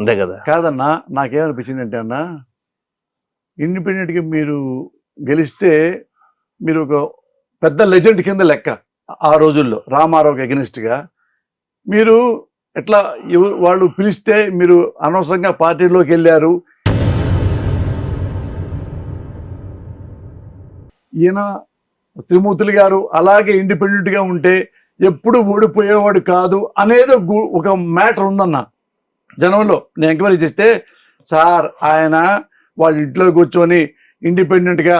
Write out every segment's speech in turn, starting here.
అంతే కదా. కాదన్నా నాకేమనిపించింది అంటే అన్న ఇండిపెండెంట్గా మీరు గెలిస్తే మీరు ఒక పెద్ద లెజెండ్ కింద లెక్క ఆ రోజుల్లో రామారావుకి అగెనిస్ట్గా. మీరు ఎట్లా వాళ్ళు పిలిస్తే మీరు అనవసరంగా పార్టీలోకి వెళ్ళారు. ఈయన త్రిమూర్తులు గారు అలాగే ఇండిపెండెంట్గా ఉంటే ఎప్పుడు ఓడిపోయేవాడు కాదు అనేది ఒక ఒక మ్యాటర్ ఉందన్న. జనంలో నేను ఎంక్వైరీ చేస్తే సార్ ఆయన వాళ్ళ ఇంట్లో కూర్చొని ఇండిపెండెంట్గా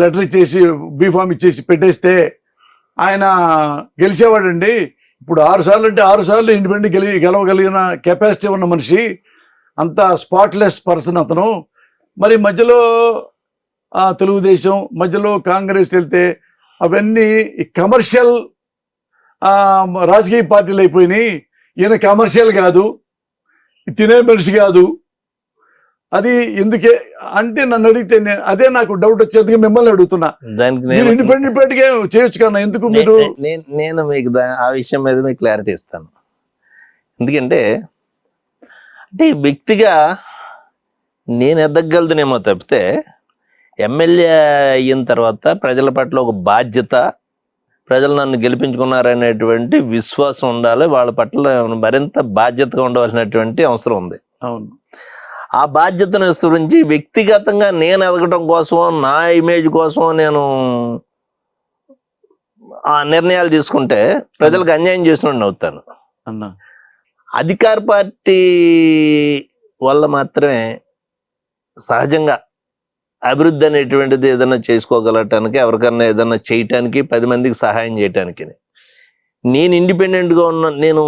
లెటర్ ఇచ్చేసి బీఫామ్ ఇచ్చేసి పెట్టేస్తే ఆయన గెలిచేవాడండి. ఇప్పుడు ఆరు సార్లు అంటే ఆరు సార్లు ఇండిపెండెంట్ గెలి గెలవగలిగిన కెపాసిటీ ఉన్న మనిషి అంత స్పాట్లెస్ పర్సన్ అతను. మరి మధ్యలో తెలుగుదేశం మధ్యలో కాంగ్రెస్ వెళ్తే అవన్నీ కమర్షియల్ రాజకీయ పార్టీలు అయిపోయినాయి. ఈయన కమర్షియల్ కాదు. తినే మనిషి కాదు. అది ఎందుకే? అంటే నన్ను అడిగితే నేను అదే నాకు డౌట్ వచ్చేందుకు మిమ్మల్ని అడుగుతున్నా. దానికి ఇండిపెండెంట్గా చేయొచ్చు కన్నా. ఎందుకు మీరు? నేను మీకు ఆ విషయం మీద మీకు క్లారిటీ ఇస్తాను. ఎందుకంటే అంటే వ్యక్తిగా నేను ఎదగలదునేమో తప్పితే ఎమ్మెల్యే అయిన తర్వాత ప్రజల పట్ల ఒక బాధ్యత ప్రజలు నన్ను గెలిపించుకున్నారనేటువంటి విశ్వాసం ఉండాలి. వాళ్ళ పట్ల మరింత బాధ్యతగా ఉండవలసినటువంటి అవసరం ఉంది. అవును. ఆ బాధ్యతను గురించి వ్యక్తిగతంగా నేను ఎదగటం కోసం నా ఇమేజ్ కోసం నేను ఆ నిర్ణయాలు తీసుకుంటే ప్రజలకు అన్యాయం చేసిన అవుతాను. అన్న. అధికార పార్టీ వల్ల మాత్రమే సహజంగా అభివృద్ధి అనేటువంటిది ఏదైనా చేసుకోగలటానికి ఎవరికన్నా ఏదైనా చేయటానికి పది మందికి సహాయం చేయటానికి. నేను ఇండిపెండెంట్గా ఉన్న నేను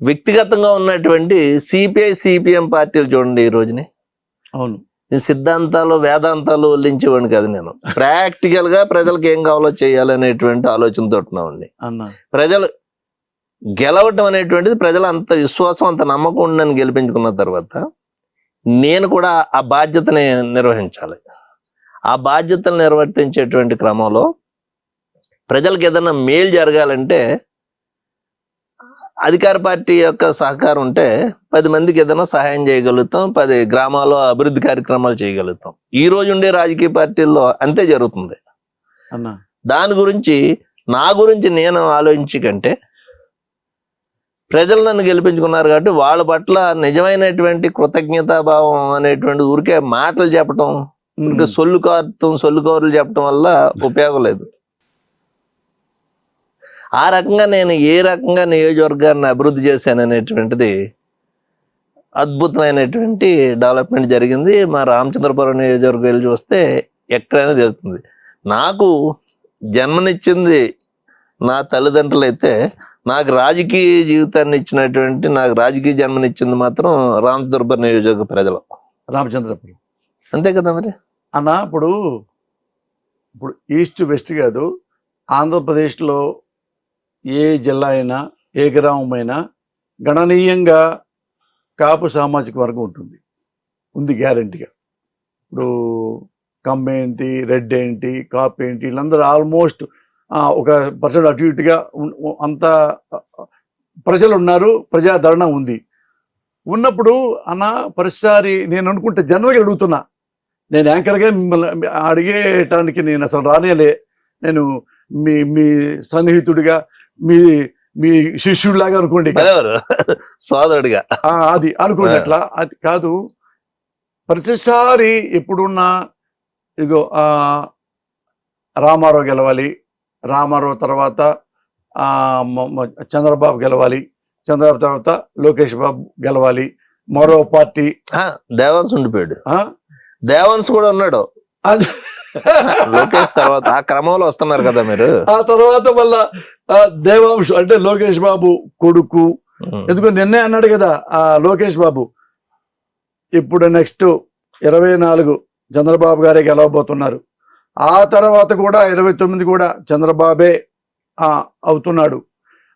వ్యక్తిగతంగా ఉన్నటువంటి సిపిఐ సిపిఎం పార్టీలు చూడండి ఈ రోజుని. అవును. నేను సిద్ధాంతాలు వేదాంతాలు వల్లించేవాడిని కాదు నేను. ప్రాక్టికల్గా ప్రజలకు ఏం కావాలో చేయాలనేటువంటి ఆలోచనతో ఉన్నామండి ప్రజలు గెలవటం అనేటువంటిది ప్రజలు అంత విశ్వాసం అంత నమ్మకం ఉందని గెలిపించుకున్న తర్వాత నేను కూడా ఆ బాధ్యతని నిర్వహించాలి. ఆ బాధ్యతను నిర్వర్తించేటువంటి క్రమంలో ప్రజలకు ఏదైనా మేలు జరగాలంటే అధికార పార్టీ యొక్క సహకారం ఉంటే పది మందికి ఏదైనా సహాయం చేయగలుగుతాం పది గ్రామాల్లో అభివృద్ధి కార్యక్రమాలు చేయగలుగుతాం. ఈ రోజు ఉండే రాజకీయ పార్టీల్లో అంతే జరుగుతుంది. దాని గురించి నా గురించి నేను ఆలోచించి కంటే ప్రజలు నన్ను గెలిపించుకున్నారు కాబట్టి వాళ్ళ పట్ల నిజమైనటువంటి కృతజ్ఞతాభావం అనేటువంటి ఊరికే మాటలు చెప్పటం ఇంకా సొల్లు కారుతం సొల్లు కౌరులు చెప్పడం వల్ల ఉపయోగం లేదు. ఆ రకంగా నేను ఏ రకంగా నియోజకవర్గాన్ని అభివృద్ధి చేశాను అనేటువంటిది అద్భుతమైనటువంటి డెవలప్మెంట్ జరిగింది. మా రామచంద్రపురం నియోజకవర్గం వెళ్ళి చూస్తే ఎక్కడైనా జరుగుతుంది నాకు జన్మనిచ్చింది నా తల్లిదండ్రులు అయితే నాకు రాజకీయ జీవితాన్ని ఇచ్చినటువంటి నాకు రాజకీయ జన్మనిచ్చింది మాత్రం రామచంద్రపురం నియోజకవర్గ ప్రజలు. రామచంద్రపురం అంతే కదా మరి? అన్న ఇప్పుడు ఇప్పుడు ఈస్ట్ వెస్ట్ కాదు ఆంధ్రప్రదేశ్లో ఏ జిల్లా అయినా ఏ గ్రామం అయినా గణనీయంగా కాపు సామాజిక వర్గం ఉంటుంది. ఉంది గ్యారంటీగా. ఇప్పుడు కమ్మ ఏంటి రెడ్ ఏంటి కాపు ఏంటి వీళ్ళందరూ ఆల్మోస్ట్ ఒక పర్సెంట్ అటు ఇటుగా అంత ప్రజలు ఉన్నారు ప్రజాదరణ ఉంది. ఉన్నప్పుడు అన్న ప్రతిసారి నేను అనుకుంటే జనరల్గా అడుగుతున్నా. నేను యాంకర్గా మిమ్మల్ని అడిగేయటానికి నేను అసలు రానేలే. నేను మీ మీ సన్నిహితుడిగా మీ మీ శిష్యుడిలాగా అనుకోండి సోదరుడిగా. అది అనుకోండి. అట్లా. అది కాదు. ప్రతిసారి ఎప్పుడున్నా ఇగో ఆ, రామారావు గెలవాలి రామారావు తర్వాత చంద్రబాబు గెలవాలి. చంద్రబాబు తర్వాత లోకేష్ బాబు గెలవాలి. మరో పార్టీ. దేవాన్స్ ఉండిపోయాడు. ఆ? దేవాన్స్ కూడా ఉన్నాడు. లోకేష్ తర్వాత ఆ క్రమంలో వస్తున్నారు కదా మీరు. ఆ తర్వాత మళ్ళా దేవాంశు అంటే లోకేష్ బాబు కొడుకు. ఎందుకంటే నిన్నే అన్నాడు కదా ఆ లోకేష్ బాబు. ఇప్పుడు నెక్స్ట్ ఇరవై నాలుగు చంద్రబాబు గారే గెలవబోతున్నారు. ఆ తర్వాత కూడా ఇరవై తొమ్మిది కూడా చంద్రబాబే అవుతున్నాడు.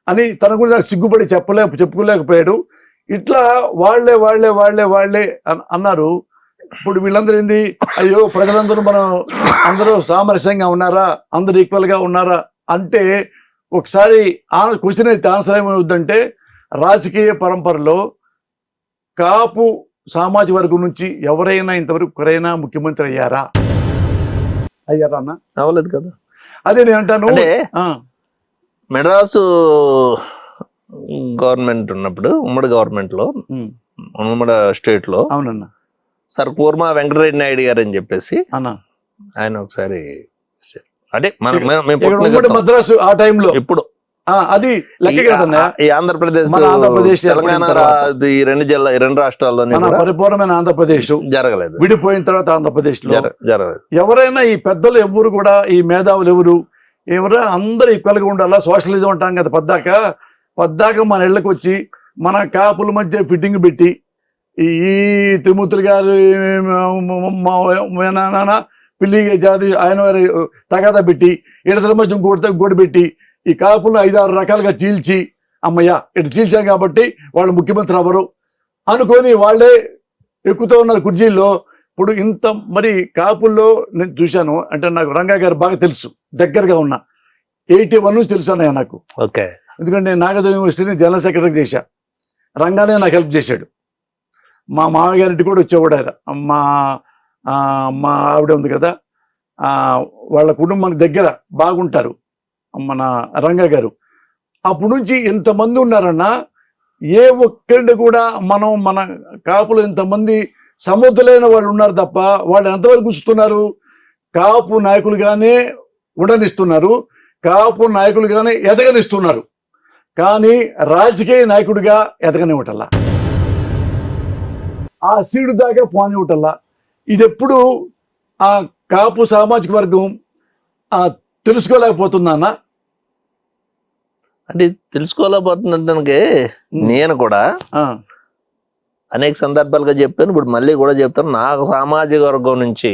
అని తన గురించి సిగ్గుపడి చెప్పలే చెప్పుకోలేకపోయాడు. ఇట్లా వాళ్ళే వాళ్ళే వాళ్ళే వాళ్ళే అన్- అన్నారు. ఇప్పుడు వీళ్ళందరూ ఏంది? అయ్యో ప్రజలందరూ మనం అందరూ సామరస్యంగా ఉన్నారా? అందరూ ఈక్వల్గా ఉన్నారా? అంటే ఒకసారి క్వశ్చన్ అయితే ఆన్సర్ ఏమవుద్దంటే రాజకీయ పరంపరలో కాపు సామాజిక వర్గం నుంచి ఎవరైనా ఇంతవరకు ఒకరైనా ముఖ్యమంత్రి అయ్యారా? అయ్యారా అన్న అవ్వలేదు కదా. అదే నేను అంటాను అంటే మెడ్రాసు గవర్నమెంట్ ఉన్నప్పుడు ఉమ్మడి గవర్నమెంట్లో ఉమ్, ఉమ్మడి స్టేట్లో అవునన్న. సార్ కూర్మా వెంకటరెడ్డి నాయుడు గారు అని చెప్పేసి అన్న. ఆయన ఒకసారి అంటే మన. మద్రాసు ఆ టైంలో. ఇప్పుడు అది ఈ- ఆంధ్రప్రదేశ్ మన ఆంధ్రప్రదేశ్ తెలంగాణ ఈ రెండు జిల్లా రెండు రాష్ట్రాల్లోనే మన పరిపూర్ణమైన ఆంధ్రప్రదేశ్ జరగలేదు. విడిపోయిన తర్వాత ఆంధ్రప్రదేశ్లో జరగలేదు. ఎవరైనా ఈ పెద్దలు ఎవరు కూడా ఈ మేధావులు ఎవరు ఎవరు అందరూ ఈక్వల్గా ఉండాలా? సోషలిజం అంటాం కదా పద్దాక. పద్దాక మన ఇళ్ళకి వచ్చి మన కాపుల మధ్య ఫిట్టింగ్ పెట్టి ఈ తిరుమూర్తులు గారు పిల్లి జాతి ఆయన వారి తగాదా పెట్టి ఇడతల మధ్య ఇంకోటి ఇంకోటి పెట్టి ఈ కాపులను ఐదారు రకాలుగా చీల్చి అమ్మయ్య ఇటు చీల్చాం కాబట్టి వాళ్ళు ముఖ్యమంత్రి అవ్వరు. అనుకొని వాళ్ళే ఎక్కుతూ ఉన్నారు కుర్చీల్లో. ఇప్పుడు ఇంత మరి కాపుల్లో నేను చూశాను అంటే నాకు రంగా గారు బాగా తెలుసు దగ్గరగా ఉన్నా. ఎయిటీ వన్ నుంచి తెలుసు అన్నయ్య నాకు. ఓకే. ఎందుకంటే నేను నాగదేవ్ యూనివర్సిటీని జనరల్ సెక్రటరీ చేశా. రంగానే నాకు హెల్ప్ చేశాడు. మా మామగారింటి కూడా వచ్చేవాడు ఆయన. మా మా ఆవిడ ఉంది కదా. ఆ, వాళ్ళ కుటుంబానికి దగ్గర బాగుంటారు. మన రంగ గారు. అప్పటి నుంచి ఇంతమంది ఉన్నారన్నా ఏ ఒక్కరిని కూడా మనం మన కాపులు ఇంతమంది సమర్థులైన వాళ్ళు ఉన్నారు తప్ప వాళ్ళు ఎంతవరకు ఉంచుతున్నారు? కాపు నాయకులుగానే ఉండనిస్తున్నారు. కాపు నాయకులుగానే ఎదగనిస్తున్నారు. కానీ రాజకీయ నాయకుడిగా ఎదగనివ్వటల్లా? ఆ సీడు దాకా పోనివ్వటల్లా? ఇది ఎప్పుడు ఆ కాపు సామాజిక వర్గం తెలుసుకోలేకపోతుందన్నా అంటే తెలుసుకోలేకపోతున్నట్టు నేను కూడా అనేక సందర్భాలుగా చెప్పాను ఇప్పుడు మళ్ళీ కూడా చెప్తాను. నాకు సామాజిక వర్గం నుంచి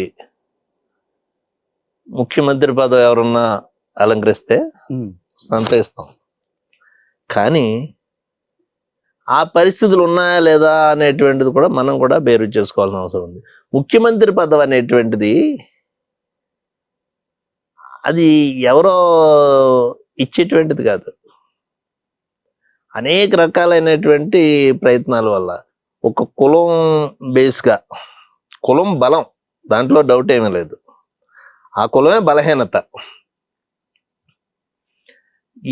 ముఖ్యమంత్రి పదవి ఎవరన్నా అలంకరిస్తే సంతోషిస్తాం. కానీ ఆ పరిస్థితులు ఉన్నాయా లేదా అనేటువంటిది కూడా మనం కూడా బేరు చేసుకోవాల్సిన అవసరం ఉంది. ముఖ్యమంత్రి పదవి అనేటువంటిది అది ఎవరో ఇచ్చేటువంటిది కాదు. అనేక రకాలైనటువంటి ప్రయత్నాల వల్ల ఒక కులం బేస్గా కులం బలం దాంట్లో డౌట్ ఏమీ లేదు. ఆ కులమే బలహీనత.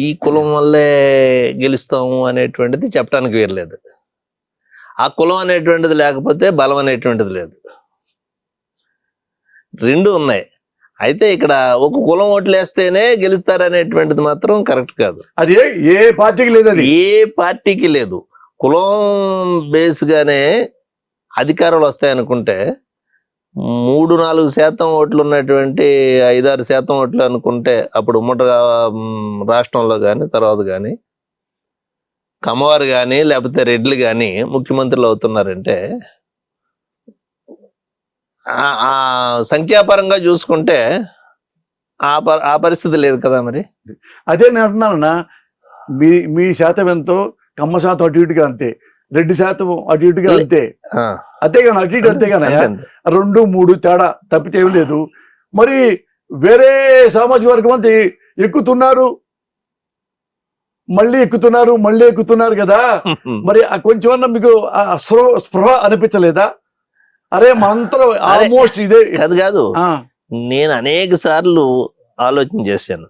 ఈ కులం వల్లే గెలుస్తాము అనేటువంటిది చెప్పడానికి వీరలేదు ఆ కులం అనేటువంటిది లేకపోతే బలం అనేటువంటిది లేదు. రెండు ఉన్నాయి. అయితే ఇక్కడ ఒక కులం ఓట్లేస్తేనే గెలుస్తారనేటువంటిది మాత్రం కరెక్ట్ కాదు. అది ఏ- పార్టీకి లేదు అది. ఏ పార్టీకి లేదు. కులం బేస్ గానే అధికారాలు వస్తాయనుకుంటే మూడు నాలుగు శాతం ఓట్లు ఉన్నటువంటి ఐదారు శాతం ఓట్లు అనుకుంటే అప్పుడు ఉమ్మడి రాష్ట్రంలో కానీ తర్వాత కానీ కమ్మవారు కానీ లేకపోతే రెడ్లు కానీ ముఖ్యమంత్రులు అవుతున్నారంటే సంఖ్యాపరంగా చూసుకుంటే ఆ ఆ పరిస్థితి లేదు కదా మరి? అదే నేను అంటున్నానన్నా మీ మీ శాతం ఎంతో కమ్మ శాతం అటు ఇటుగా అంతే రెడ్డి శాతం అటు ఇటుగా అంతే. ఆ, అంతే కానీ అటు ఇటు అంతే కానీ. రెండు మూడు తేడా తప్పితే ఏం లేదు. మరి వేరే సామాజిక వర్గం అంతా ఎక్కుతున్నారు మళ్ళీ ఎక్కుతున్నారు మళ్ళీ ఎక్కుతున్నారు కదా? మరి ఆ కొంచెమన్నా మీకు ఆ స్పృహ అనిపించలేదా? అరే మనంతరం ఆల్మోస్ట్ ఇదే. కాదు కాదు. నేను అనేక సార్లు ఆలోచన చేశాను.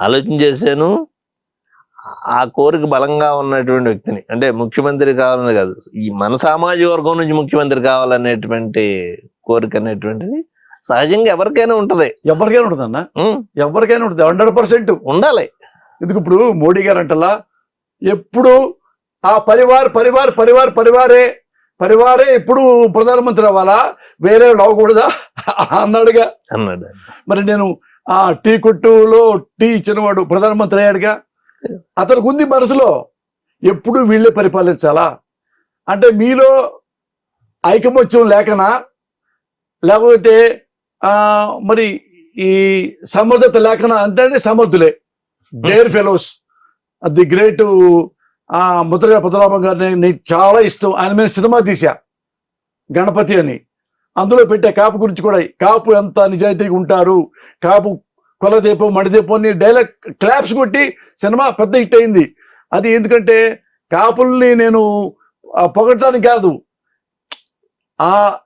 ఆలోచన చేశాను. ఆ కోరిక బలంగా ఉన్నటువంటి వ్యక్తిని అంటే ముఖ్యమంత్రి కావాలని కాదు ఈ మన సామాజిక వర్గం నుంచి ముఖ్యమంత్రి కావాలనేటువంటి కోరిక అనేటువంటిది సహజంగా ఎవరికైనా ఉంటది. ఎవరికైనా ఉంటుందన్న ఉం, ఎవరికైనా ఉంటుంది. Hundred percent. ఉండాలి. ఎందుకు ఇప్పుడు మోడీ గారు అంటలా ఎప్పుడు ఆ పరివార్ పరివార్ పరివార్ పరివారే పరివారే ఎప్పుడు ప్రధానమంత్రి అవ్వాలా? వేరే అవ్వకూడదా? అన్నాడుగా. అన్నాడు. మరి నేను ఆ టీ కొట్టులో టీ ఇచ్చినవాడు ప్రధానమంత్రి అయ్యాడుగా. అతనికి ఉంది మనసులో ఎప్పుడు వీళ్ళే పరిపాలించాలా? అంటే మీలో ఐకమత్యం లేకనా? లేకపోతే ఆ మరి ఈ సమర్థత లేకనా? అంతే సమర్థులే. డేర్ ఫెలోస్ ది గ్రేట్ ఆ ముద్రగడ పద్మనాభం గారిని నీకు చాలా ఇష్టం. ఆయన మీద సినిమా తీశా. గణపతి అని. అందులో పెట్టే కాపు గురించి కూడా కాపు ఎంత నిజాయితీగా ఉంటారు కాపు కొలదీపం మణిదీపం అని డైలాగ్ క్లాప్స్ కొట్టి సినిమా పెద్ద హిట్ అయింది. అది ఎందుకంటే కాపుల్ని నేను పొగడటానికి కాదు. ఆ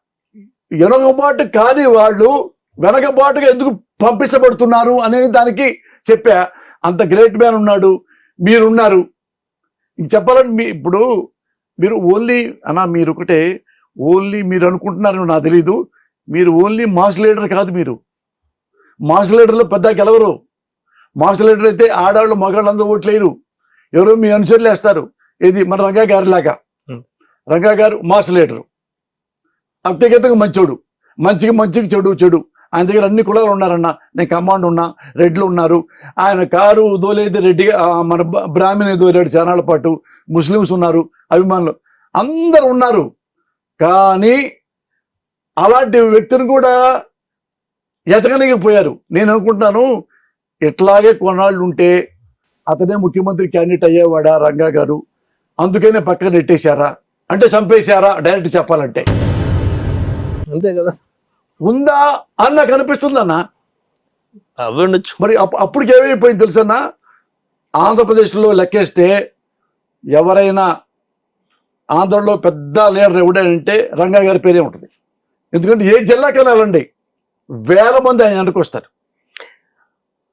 వెనకబాటు కాని వాళ్ళు వెనకబాటుగా ఎందుకు పంపించబడుతున్నారు అనేది దానికి చెప్పా. అంత గ్రేట్ మ్యాన్ ఉన్నాడు. మీరున్నారు. ఇంక చెప్పాలంటే మీ ఇప్పుడు మీరు ఓన్లీ అన్నా మీరు ఒకటే ఓన్లీ మీరు అనుకుంటున్నారు నాకు తెలీదు. మీరు ఓన్లీ మాస్ లీడర్ కాదు మీరు. మాస్ లీడర్లో పెద్ద గెలవరు. మాస్ లీడర్ అయితే ఆడవాళ్ళు మగాళ్ళు అందరూ ఓట్లేరు ఎవరో మీ అనుచరులు వేస్తారు. ఇది మన రంగా గారి లాగా. రంగా గారు మాస్ లీడరు. వ్యక్తిగతంగా మంచోడు. మంచికి మంచికి చెడు చెడు. ఆయన దగ్గర అన్ని కులాలు ఉన్నారన్న. నేను కమాండ్ ఉన్నా రెడ్లు ఉన్నారు. ఆయన కారు దోలేది రెడ్డిగా మన బ- బ్రాహ్మణి దోలేడు చానాళ్ళ పాటు. ముస్లిమ్స్ ఉన్నారు అభిమానులు. అందరు ఉన్నారు. కానీ అలాంటి వ్యక్తిని కూడా ఎతకలేకపోయారు నేను అనుకుంటున్నాను ఇట్లాగే కొన్నాళ్ళు ఉంటే అతనే ముఖ్యమంత్రి క్యాండిడేట్ అయ్యేవాడా రంగా గారు? అందుకనే పక్కన నెట్టేశారా? అంటే చంపేశారా? డైరెక్ట్ చెప్పాలంటే. అంతే కదా. ఉందా అని నాకు అనిపిస్తుంది అన్న అవి ఉండొచ్చు మరి అప్- అప్పటికి ఏమైపోయింది తెలుసన్నా? ఆంధ్రప్రదేశ్లో లెక్కేస్తే ఎవరైనా ఆంధ్రలో పెద్ద లీడర్ ఎవడంటే రంగా గారి పేరే ఉంటుంది. ఎందుకంటే ఏ జిల్లాకైనా వెళ్ళండి వేల మంది ఆయన అనుకొస్తారు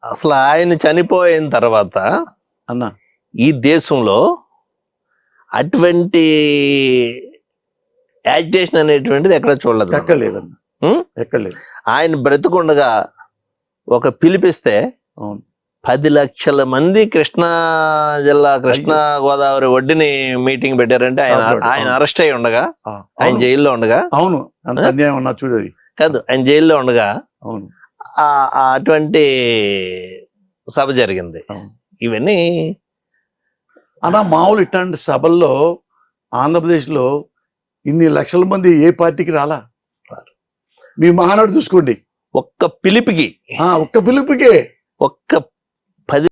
అసలు ఆయన చనిపోయిన తర్వాత అన్న. ఈ దేశంలో అటువంటి యాజిటేషన్ అనేటువంటిది ఎక్కడ చూడలేదు ఉం? ఎక్కలేదు ఆయన బ్రతికుండగా ఒక పిలిపిస్తే పది లక్షల మంది కృష్ణా జిల్లా కృష్ణా గోదావరి ఒడ్డుని మీటింగ్ పెట్టారంటే ఆయన. ఆయన అరెస్ట్ అయి ఉండగా ఆయన. జైల్లో ఉండగా అవును. చూడది. కాదు ఆయన జైల్లో ఉండగా అవును. అటువంటి సభ జరిగింది. ఇవన్నీ అలా మామూలు ఇట్లాంటి సభల్లో ఆంధ్రప్రదేశ్లో ఇన్ని లక్షల మంది ఏ పార్టీకి రాలా? మీ మహానాడు చూసుకోండి. ఒక్క పిలిపికి. ఒక్క పిలుపుకే. ఒక్క పది